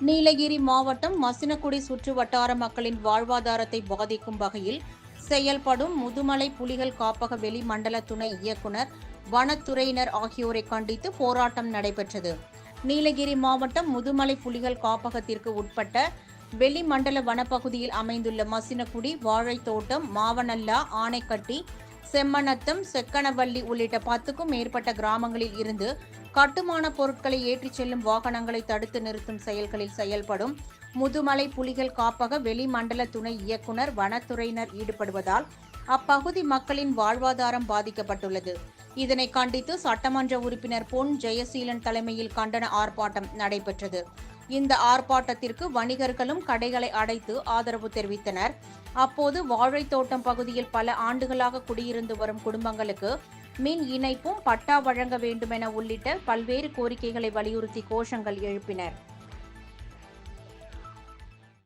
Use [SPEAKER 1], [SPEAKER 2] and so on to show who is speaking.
[SPEAKER 1] நீலகிரி மாவட்டம் மசினக்குடி சுற்று வட்டார மக்களின் வாழ்வாதாரத்தை பாதிக்கும் வகையில் செயல்படும் முதுமலை புலிகள் காப்பக வெளிமண்டல துணை இயக்குனர் வனத்துறையினர் ஆகியோரை கண்டித்து போராட்டம் நடைபெற்றது. நீலகிரி மாவட்டம் முதுமலை புலிகள் காப்பகத்திற்கு உட்பட்ட வெளிமண்டல வனப்பகுதியில் அமைந்துள்ள மசினக்குடி வாழைத்தோட்டம் மாவனல்லா ஆனைக்கட்டி செம்மணத்தம் செக்கனவள்ளி உள்ளிட்ட பத்துக்கும் மேற்பட்ட கிராமங்களில் இருந்து கட்டுமான பொருட்களை ஏற்றிச் செல்லும் வாகனங்களை தடுத்து நிறுத்தும் செயல்களில் செயல்படும் முதுமலை புலிகள் காப்பக வெளிமண்டல துணை இயக்குனர் வனத்துறையினர் ஈடுபடுவதால் அப்பகுதி மக்களின் வாழ்வாதாரம் பாதிக்கப்பட்டுள்ளது. இதனை கண்டித்து சட்டமன்ற உறுப்பினர் பொன் ஜெயசீலன் தலைமையில் கண்டன ஆர்ப்பாட்டம் நடைபெற்றது. இந்த ஆர்ப்பாட்டத்திற்கு வணிகர்களும் கடைகளை அடைத்து ஆதரவு தெரிவித்தனர். அப்போது வாழைத்தோட்டம் பகுதியில் பல ஆண்டுகளாக குடியிருந்து வரும் குடும்பங்களுக்கு மின் இணைப்பும் பட்டா வழங்க வேண்டுமென உள்ளிட்ட பல்வேறு கோரிக்கைகளை வலியுறுத்தி கோஷங்கள் எழுப்பினர்.